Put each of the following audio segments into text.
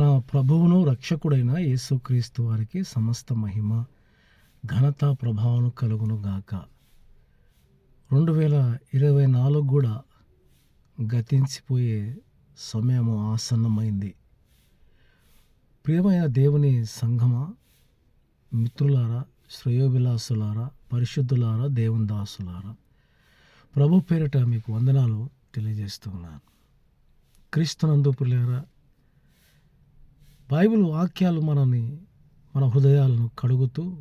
మన ప్రభువును రక్షకుడైన యేసుక్రీస్తు వారికి సమస్త మహిమ ఘనత ప్రభావం కలుగును గాక. రెండు వేల ఇరవై నాలుగు కూడా గతించిపోయే సమయము ఆసన్నమైంది. ప్రియమైన దేవుని సంఘమా మిత్రులారా శ్రేయోభిలాసులారా పరిశుద్ధులారా దేవుని దాసులారా ప్రభు పేరిట మీకు వందనాలు తెలియజేస్తున్నాను క్రీస్తునందు పిల్లారా బైబిల్ వాక్యాలు మనని మన హృదయాలను కడుగుతూ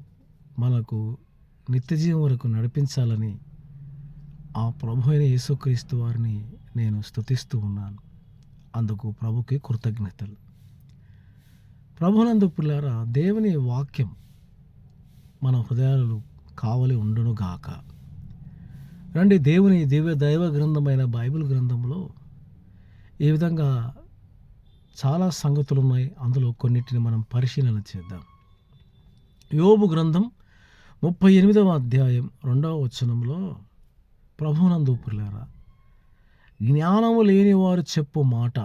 మనకు నిత్యజీవం వరకు నడిపించాలని ఆ ప్రభు అయిన యేసుక్రీస్తు వారిని నేను స్తుతిస్తూ ఉన్నాను. అందుకు ప్రభుకి కృతజ్ఞతలు. ప్రభునందు పిల్లారా దేవుని వాక్యం మన హృదయాలు కావలి ఉండును గాక. రండి దేవుని దివ్య దైవ గ్రంథమైన బైబిల్ గ్రంథంలో ఈ విధంగా చాలా సంగతులు ఉన్నాయి అందులో కొన్నిటిని మనం పరిశీలన చేద్దాం. యోబు గ్రంథం ముప్పై ఎనిమిదవ అధ్యాయం రెండవ వచనంలో ప్రభునందు పిల్లారా జ్ఞానము లేని వారు చెప్పు మాట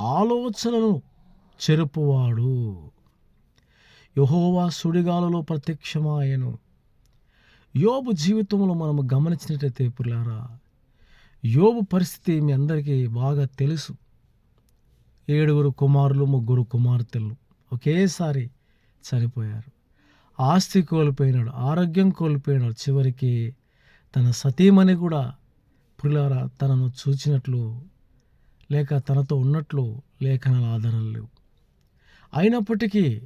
ఆలోచనలను చెరుపువాడు. యహోవా సుడిగాలలో ప్రత్యక్షమాయను. యోబు జీవితంలో మనము గమనించినట్లయితే పిల్లారా యోబు పరిస్థితి మీ అందరికీ బాగా తెలుసు. ఏడుగురు కుమారులు ముగ్గురు కుమార్తెలు ఒకేసారి చనిపోయారు. ఆస్తి కోల్పోయినాడు ఆరోగ్యం కోల్పోయినాడు. చివరికి తన సతీమణి కూడా పులారా తనను చూచినట్లు లేక తనతో ఉన్నట్లు లేఖనాల ఆధారాలు లేవు. అయినప్పటికీ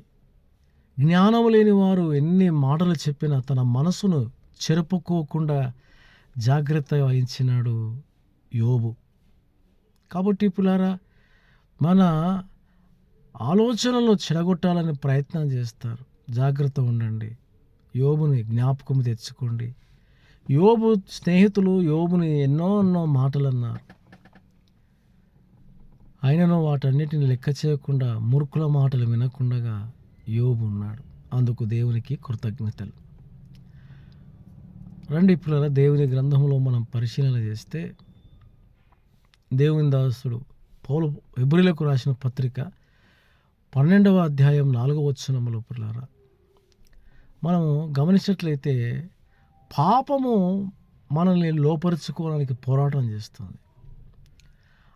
జ్ఞానం లేని వారు ఎన్ని మాటలు చెప్పినా తన మనసును చెరుపుకోకుండా జాగ్రత్త వహించినాడు యోబు. కాబట్టి పులారా మన ఆలోచనలు చెడగొట్టాలని ప్రయత్నం చేస్తారు. జాగ్రత్త ఉండండి. యోబుని జ్ఞాపకం తెచ్చుకోండి. యోబు స్నేహితులు యోబుని ఎన్నో ఎన్నో మాటలు అన్నారు ఆయనను వాటన్నిటిని లెక్క చేయకుండా మురుకుల మాటలు వినకుండా యోబు ఉన్నాడు. అందుకు దేవునికి కృతజ్ఞతలు. రండి ఇప్పుడు దేవుని గ్రంథంలో మనం పరిశీలన చేస్తే దేవుని దాసుడు పౌలు ఎబ్రిలకు రాసిన పత్రిక పన్నెండవ అధ్యాయం నాలుగవ వచనములో పిల్లారా మనము గమనించినట్లయితే పాపము మనల్ని లోపరుచుకోవడానికి పోరాటం చేస్తుంది.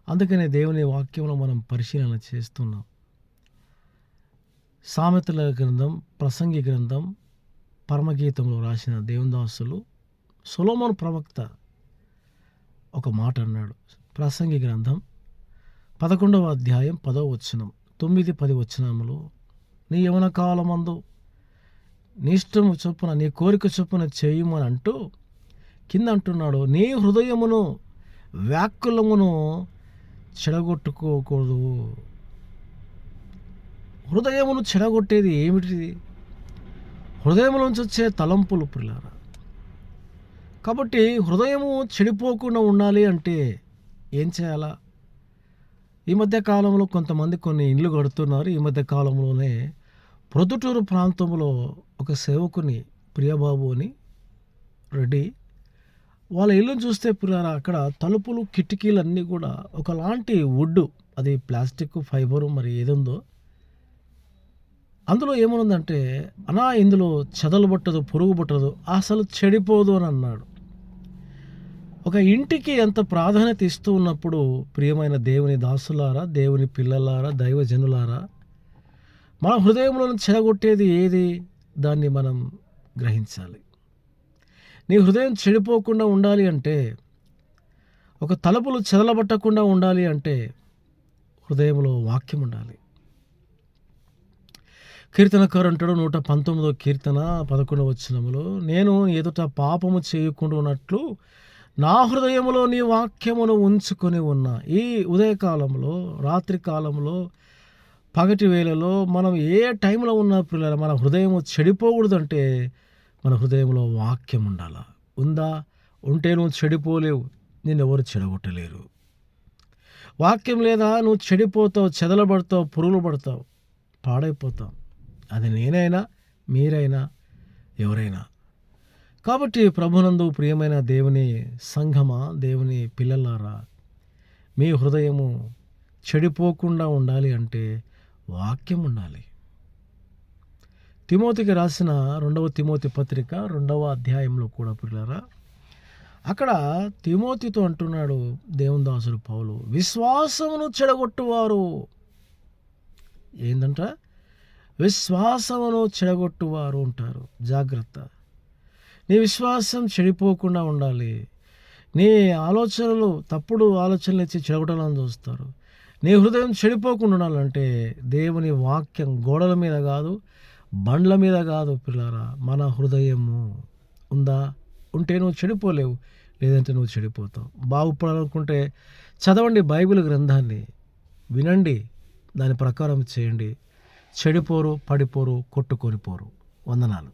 అందుకనే దేవుని వాక్యంలో మనం పరిశీలన చేస్తున్నాం. సామెతల గ్రంథం ప్రసంగి గ్రంథం పరమగీతంలో రాసిన దేవదాసులు సొలోమన్ ప్రవక్త ఒక మాట అన్నాడు. ప్రసంగి గ్రంథం పదకొండవ అధ్యాయం పదవ వచనం తొమ్మిది పది వచనములు. నీ యవన కాలమందు నీ ఇష్టం చొప్పున నీ కోరిక చొప్పున చేయమని అంటూ కింద అంటున్నాడు నీ హృదయమును వ్యాకులమును చెడగొట్టుకోకూడదు. హృదయమును చెడగొట్టేది ఏమిటిది హృదయంలోంచి వచ్చే తలంపులు పిల్లారా కాబట్టి హృదయము చెడిపోకుండా ఉండాలి అంటే ఏం చేయాలా? ఈ మధ్య కాలంలో కొంతమంది కొన్ని ఇండ్లు కడుతున్నారు. ఈ మధ్య కాలంలోనే ప్రొద్దుటూరు ప్రాంతంలో ఒక సేవకుని ప్రియబాబు అని రెడ్డి వాళ్ళ ఇల్లు చూస్తే పిల్లరా అక్కడ తలుపులు కిటికీలు అన్నీ కూడా ఒకలాంటి వుడ్ అది ప్లాస్టిక్ ఫైబరు మరి ఏదుందో. అందులో ఏమనుందంటే అనా ఇందులో చెదలు పట్టదు పురుగు పట్టదు అసలు చెడిపోదు అని అన్నాడు. ఒక ఇంటికి ఎంత ప్రాధాన్యత ఇస్తూ ఉన్నప్పుడు ప్రియమైన దేవుని దాసులారా దేవుని పిల్లలారా దైవజనులారా మన హృదయంలో చెడగొట్టేది ఏది? దాన్ని మనం గ్రహించాలి. నీ హృదయం చెడిపోకుండా ఉండాలి అంటే ఒక తలుపులు చెదలబట్టకుండా ఉండాలి అంటే హృదయంలో వాక్యం ఉండాలి. కీర్తనకారు అంటాడు నూట పంతొమ్మిదో కీర్తన పదకొండవ వచ్చినములో నేను ఎదుట పాపము చేయకుండా ఉన్నట్లు నా హృదయంలో నీ వాక్యమును ఉంచుకొని ఉన్నా ఈ ఉదయకాలంలో రాత్రి కాలంలో పగటి వేళలో మనం ఏ టైంలో ఉన్న పిల్లల మన హృదయం చెడిపోకూడదంటే మన హృదయంలో వాక్యం ఉండాలా? ఉందా? ఉంటే నువ్వు చెడిపోలేవు. నేను ఎవరు చెడగొట్టలేరు. వాక్యం లేదా? నువ్వు చెడిపోతావు చెదలబడతావు పురుగులు పడతావు పాడైపోతావు అది నేనైనా మీరైనా ఎవరైనా. కాబట్టి ప్రభునందు ప్రియమైన దేవుని సంఘమా దేవుని పిల్లలారా మీ హృదయము చెడిపోకుండా ఉండాలి అంటే వాక్యం ఉండాలి. తిమోతికి రాసిన రెండవ తిమోతి పత్రిక రెండవ అధ్యాయంలో కూడా పిల్లరా అక్కడ తిమోతితో అంటున్నాడు దేవుని దాసుడు పౌలు విశ్వాసమును చెడగొట్టువారు. ఏంటంట విశ్వాసమును చెడగొట్టువారు ఉంటారు జాగ్రత్త. నీ విశ్వాసం చెడిపోకుండా ఉండాలి. నీ ఆలోచనలు తప్పుడు ఆలోచనలు ఇచ్చి చెడగొట్టాలని చూస్తారు. నీ హృదయం చెడిపోకుండా ఉండాలంటే దేవుని వాక్యం గోడల మీద కాదు బండ్ల మీద కాదు పిల్లారా మన హృదయము ఉందా? ఉంటే నువ్వు చెడిపోలేవు లేదంటే నువ్వు చెడిపోతావు. బాగుపడాలనుకుంటే చదవండి బైబిల్ గ్రంథాన్ని వినండి దాని ప్రకారం చేయండి. చెడిపోరు పడిపోరు కొట్టుకొని పోరు. వందనాలు.